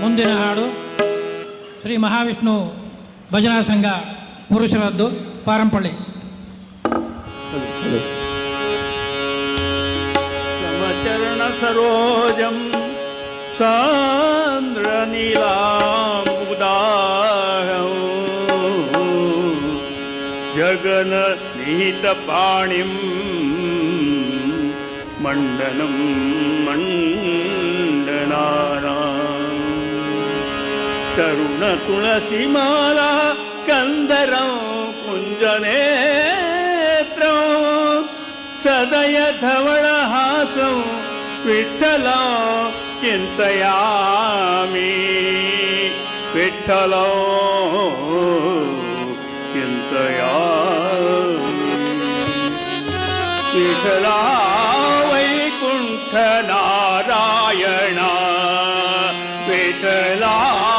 ಮುಂದಿನ ಹಾಡು ಶ್ರೀ ಮಹಾವಿಷ್ಣು ಭಜನಾ ಸಂಘ ಪುರುಷರದ್ದು ಪಾರಂಪಳ್ಳಿ ಚರಣ ಸರೋಜಂ ಸಾಂದ್ರ ನೀಲಾಂಬುದಾಹಂ ಜಗನ ನಿಹಿತ ಪಾಣಿಂ ಮಂಡನಂ ಮಂಡ తరుణ తులసిమాల కందరం కుంజనేత్రం సదయ ధవళ హాసం విఠల చింతయామి. విఠల చింతయామి. విఠలా వైకుంఠ నారాయణ. విఠలా